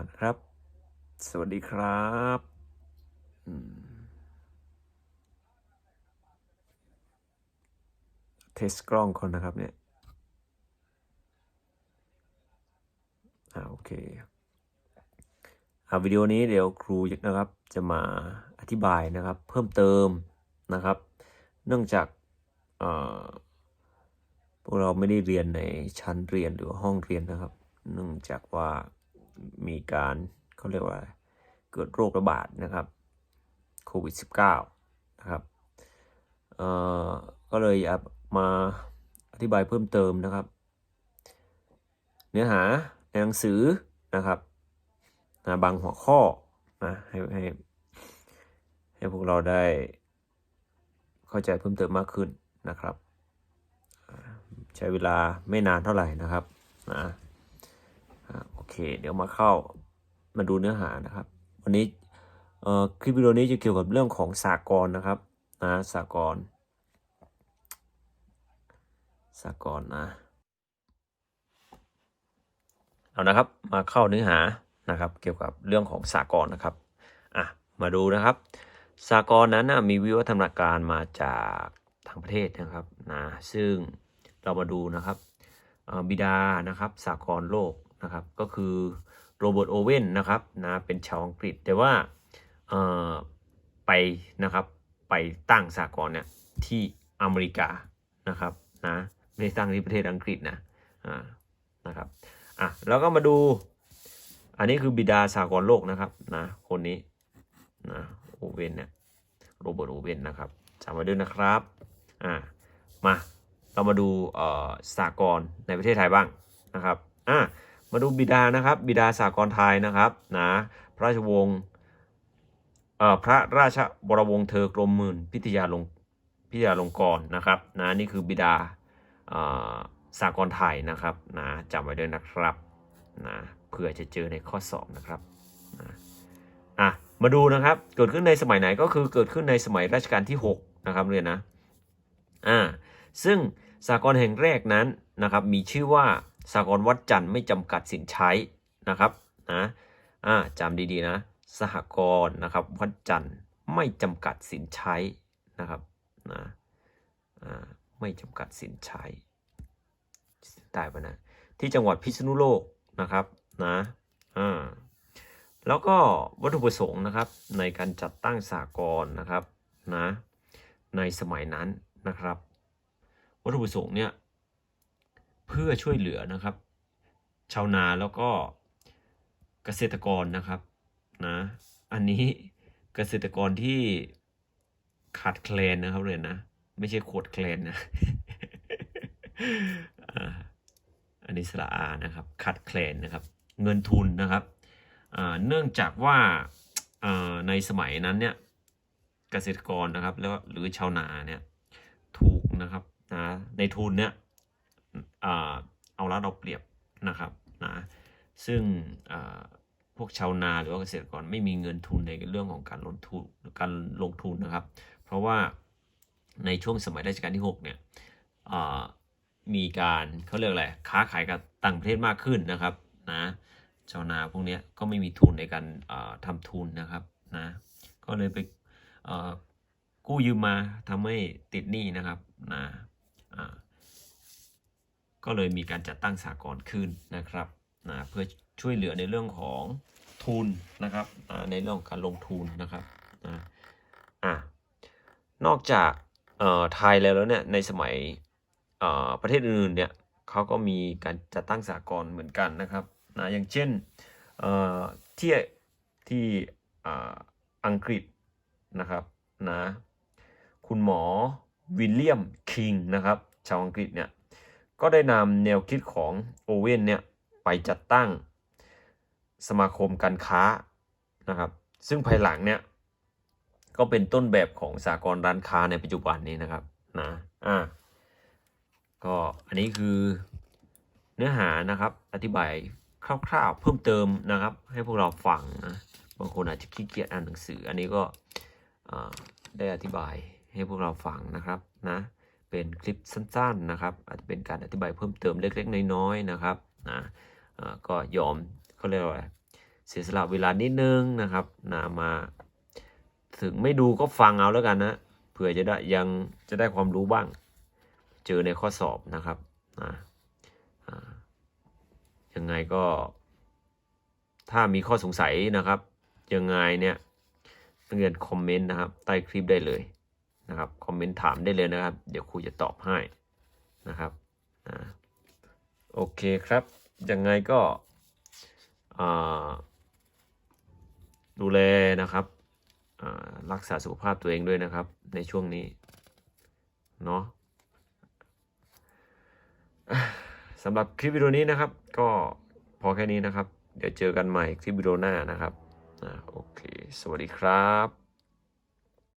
เอาละครับ สวัสดีครับเทสกล้องคนนะครับเนี่ยอ่าโอเคอ่าวิดีโอนี้เดี๋ยวครูนะครับจะมาอธิบายนะครับ เพิ่มเติมนะครับ เนื่องจากพวกเราไม่ได้เรียนในชั้นเรียนหรือห้องเรียนนะครับ เนื่องจากว่า มีการเขาเรียกว่าเกิดโรคระบาดนะครับโควิด -19 นะครับเอ่อก็เลยมาอธิบายเพิ่มเติมนะครับ เนื้อหาในหนังสือนะครับนะบางหัวข้อนะให้ให้ให้พวกเราได้เข้าใจเพิ่มเติมมากขึ้นนะครับ ใช้เวลาไม่นานเท่าไหร่นะครับนะ เค เดี๋ยวมาเข้ามาดูเนื้อหานะครับ วันนี้คลิปวิดีโอนี้จะเกี่ยวกับเรื่องของสากลนะครับนะสากลสากลนะเอานะครับมาเข้าเนื้อหานะครับ เกี่ยวกับเรื่องของสากลนะครับอะมาดูนะครับ สากลนั้นนะมีวิวัฒนาการมาจากทางประเทศนะครับนะซึ่งเรามาดูนะครับบิดานะครับสากลโลก นะครับ ก็คือโรเบิร์ตโอเว่นนะครับนะเป็นชาวอังกฤษ แต่ว่าเอ่อไปนะครับไปตั้งสากลเนี่ยที่อเมริกานะครับนะไม่ได้ตั้งที่ประเทศอังกฤษนะอ่านะครับอะแล้วก็มาดู อันนี้คือบิดาสากลโลกนะครับนะคนนี้นะโอเว่นเนี่ยโรเบิร์ตโอเว่นนะครับจำไว้ด้วยนะครับอะมาเรามาดูเอ่อสากลในประเทศไทยบ้างนะครับอะ มาดูบิดานะครับ บิดาสากลไทยนะครับนะพระราชวงศ์เอ่อพระราชบรวงศ์เธอกรมหมื่นพิทยาลงพิทยาลงกรนะครับนะนี่คือบิดาเอ่อสากลไทยนะครับนะจำไว้ด้วยนะครับนะเผื่อจะเจอในข้อสอบนะครับนะอะมาดูนะครับเกิดขึ้นในสมัยไหนก็คือเกิดขึ้นในสมัยรัชกาลที่ 6 นะครับเรียนนะอ่าซึ่งสากลแห่งแรกนั้นนะครับมีชื่อว่า สากลวัดจันทร์ไม่จำกัดสินใช้นะครับนะอ่าจำดีๆนะ สหกรณ์นะครับวัดจันทร์ไม่จำกัดสินใช้นะครับนะอ่าไม่จำกัดสินใช้ตายไปนะที่จังหวัดพิษณุโลกนะครับนะอ่าแล้วก็วัตถุประสงค์นะครับในการจัดตั้งสากลนะครับนะในสมัยนั้นนะครับ วัตถุประสงค์เนี่ย พื่อช่วยเหลือนะครับ ชาวนาแล้วก็เกษตรกรนะครับนะอันนี้เกษตรกรที่ขาดแคลนนะครับเลยนะ ไม่ใช่ขวดแคลนนะอันนี้สระอานะครับขาดแคลนนะครับ เงินทุนนะครับเนื่องจากว่าในสมัยนั้นเนี่ยเกษตรกรนะครับแล้วหรือชาวนาเนี่ยถูกนะครับนะในทุนเนี่ย เอารัดเอาเปรียบนะครับนะซึ่งพวกชาวนาหรือว่าเกษตรกรไม่มีเงินทุนในเรื่องของการลงทุนการลงทุนนะครับ เพราะว่าในช่วงสมัยรัชกาลที่ 6 เนี่ยมีการเขาเรียกอะไรค้าขายกับต่างประเทศมากขึ้นนะครับนะชาวนาพวกนี้ก็ไม่มีทุนในการอ่าทำทุนนะครับนะก็เลยไปกู้ยืมมาทำให้ติดหนี้นะครับนะอ่า ก็เลยมีการจัดตั้งสากลขึ้นนะครับนะเพื่อช่วยเหลือในเรื่องของทุนนะครับในเรื่องของการลงทุนนะครับนะอะนอกจากเอ่อไทยแล้วเนี่ยในสมัยเอ่อประเทศอื่นเนี่ยเขาก็มีการจัดตั้งสากลเหมือนกันนะครับนะอย่างเช่นเอ่อที่ที่อ่าอังกฤษนะครับนะคุณหมอวิลเลียมคิงนะครับชาวอังกฤษเนี่ย ก็ได้นำแนวคิดของโอเว่นเนี่ยไปจัดตั้งสมาคมการค้านะครับซึ่งภายหลังเนี่ยก็เป็นต้นแบบของสากลร้านค้าในปัจจุบันนี้นะครับนะอ่าก็อันนี้คือเนื้อหานะครับอธิบายคร่าวๆเพิ่มเติมนะครับ ให้พวกเราฟังนะบางคนอาจจะขี้เกียจอ่านหนังสือ อันนี้ก็ได้อธิบายให้พวกเราฟังนะครับนะ เป็นคลิปสั้นๆนะครับ อาจจะเป็นการอธิบายเพิ่มเติมเล็กๆ น้อยๆนะครับนะก็ยอมเขาเรียกว่าเสียสละเวลานิดนึงนะครับนะมา ถึงไม่ดูก็ฟังเอาแล้วกันนะเผื่อจะได้ยังจะได้ความรู้บ้าง เจอในข้อสอบนะครับนะยังไงก็ ถ้ามีข้อสงสัยนะครับ ยังไงเนี่ยนักเรียนคอมเมนต์นะครับ ใต้คลิปได้เลย นะครับคอมเมนต์ถามได้เลยนะครับ เดี๋ยวครูจะตอบให้นะครับอ่าโอเคครับยังไงก็ดูแลนะครับรักษาสุขภาพตัวเองด้วยนะครับ ในช่วงนี้เนาะสำหรับคลิปวิดีโอนี้นะครับ ก็พอแค่นี้นะครับ เดี๋ยวเจอกันใหม่คลิปวิดีโอหน้านะครับอ่าโอเค สวัสดีครับ